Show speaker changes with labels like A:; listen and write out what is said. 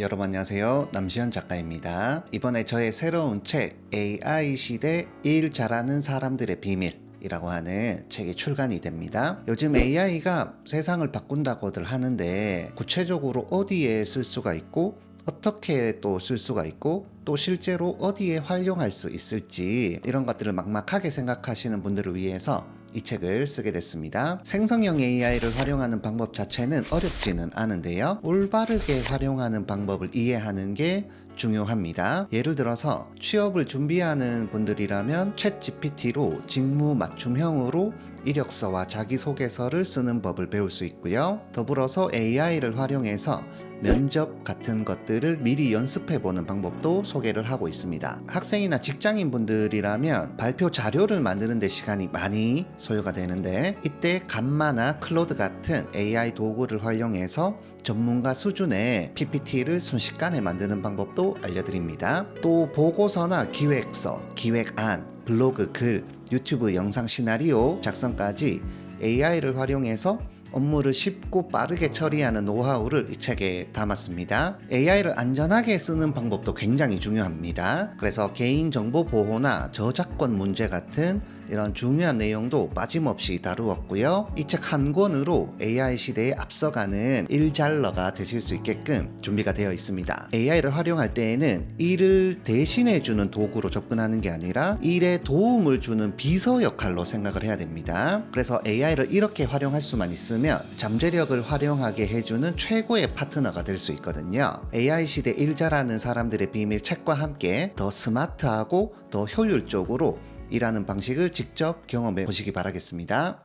A: 여러분 안녕하세요. 남시현 작가입니다. 이번에 저의 새로운 책 AI 시대 일 잘하는 사람들의 비밀 이라고 하는 책이 출간이 됩니다. 요즘 AI가 세상을 바꾼다고들 하는데 구체적으로 어디에 쓸 수가 있고 어떻게 또 쓸 수가 있고 또 실제로 어디에 활용할 수 있을지 이런 것들을 막막하게 생각하시는 분들을 위해서 이 책을 쓰게 됐습니다. 생성형 AI를 활용하는 방법 자체는 어렵지는 않은데요. 올바르게 활용하는 방법을 이해하는 게 중요합니다. 예를 들어서 취업을 준비하는 분들이라면 챗 GPT로 직무 맞춤형으로 이력서와 자기소개서를 쓰는 법을 배울 수 있고요. 더불어서 AI를 활용해서 면접 같은 것들을 미리 연습해 보는 방법도 소개를 하고 있습니다. 학생이나 직장인 분들이라면 발표 자료를 만드는 데 시간이 많이 소요가 되는데 이때 감마나 클로드 같은 AI 도구를 활용해서 전문가 수준의 PPT를 순식간에 만드는 방법도 알려드립니다. 또 보고서나 기획서, 기획안, 블로그 글, 유튜브 영상 시나리오 작성까지 AI를 활용해서 업무를 쉽고 빠르게 처리하는 노하우를 이 책에 담았습니다. AI를 안전하게 쓰는 방법도 굉장히 중요합니다. 그래서 개인정보 보호나 저작권 문제 같은 이런 중요한 내용도 빠짐없이 다루었고요. 이 책 한 권으로 AI 시대에 앞서가는 일잘러가 되실 수 있게끔 준비가 되어 있습니다. AI를 활용할 때에는 일을 대신해 주는 도구로 접근하는 게 아니라 일에 도움을 주는 비서 역할로 생각을 해야 됩니다. 그래서 AI를 이렇게 활용할 수만 있으면 잠재력을 활용하게 해주는 최고의 파트너가 될 수 있거든요. AI 시대 일 잘하는 사람들의 비밀 책과 함께 더 스마트하고 더 효율적으로 일하는 방식을 직접 경험해 보시기 바라겠습니다.